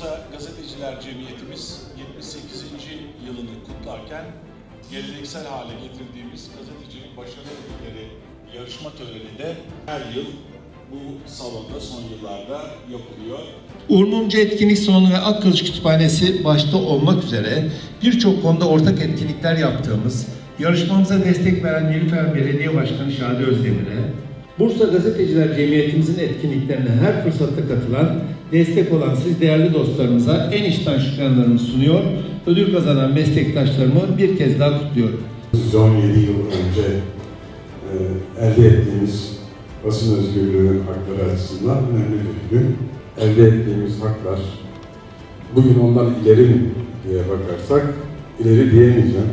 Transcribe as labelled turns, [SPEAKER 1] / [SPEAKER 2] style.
[SPEAKER 1] Gazeteciler Cemiyetimiz 78. yılını kutlarken geleneksel hale getirdiğimiz gazetecilik başarı ödülleri yarışma töreni de her yıl bu salonda son yıllarda yapılıyor.
[SPEAKER 2] Uğur Mumcu Etkinlik Salonu ve Akkılıç Kütüphanesi başta olmak üzere birçok konuda ortak etkinlikler yaptığımız, yarışmamıza destek veren Nilüfer Belediye Başkanı Şadi Özdemir'e, Bursa Gazeteciler Cemiyetimizin etkinliklerine her fırsatta katılan, destek olan siz değerli dostlarımıza en içten şükranlarımı sunuyor, ödül kazanan meslektaşlarımı bir kez daha kutluyorum.
[SPEAKER 3] 117 yıl önce e, elde ettiğimiz basın özgürlüğü hakları açısından önemli bir gün. Elde ettiğimiz haklar bugün ondan ileri mi diye bakarsak ileri diyemeyeceğim.